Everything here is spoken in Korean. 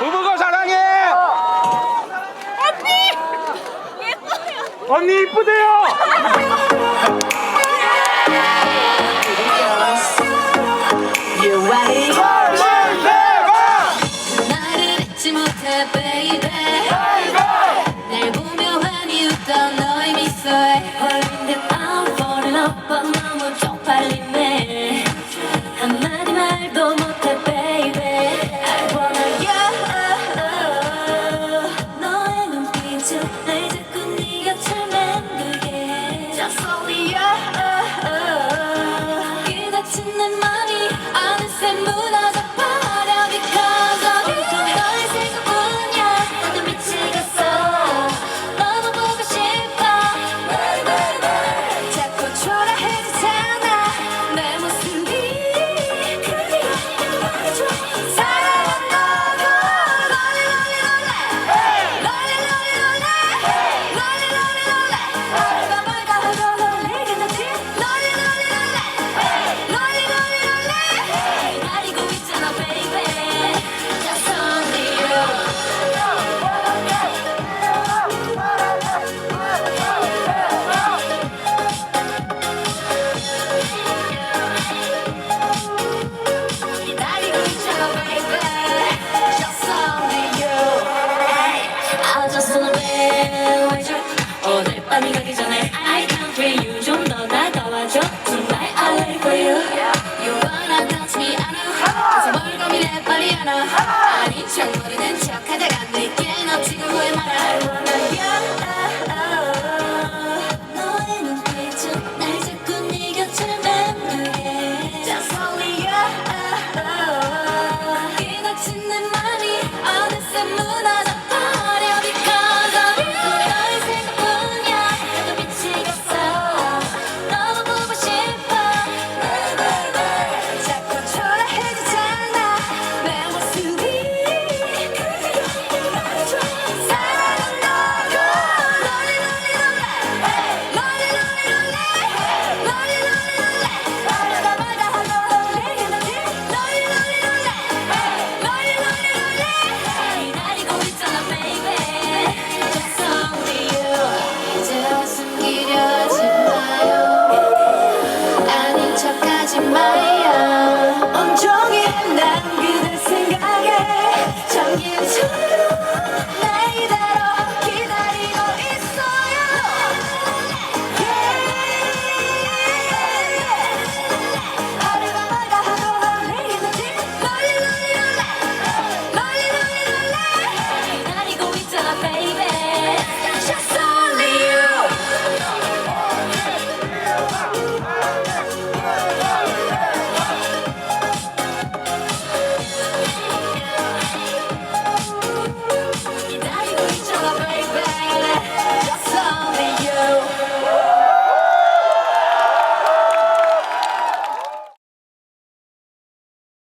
부부가 사랑해! 언니! 예뻐요! 언니 이쁘대요! 말을 보며 환히 웃던 너의 미소에 홀린 듯 맺힌 내 말이 아는새 무너져 Santa.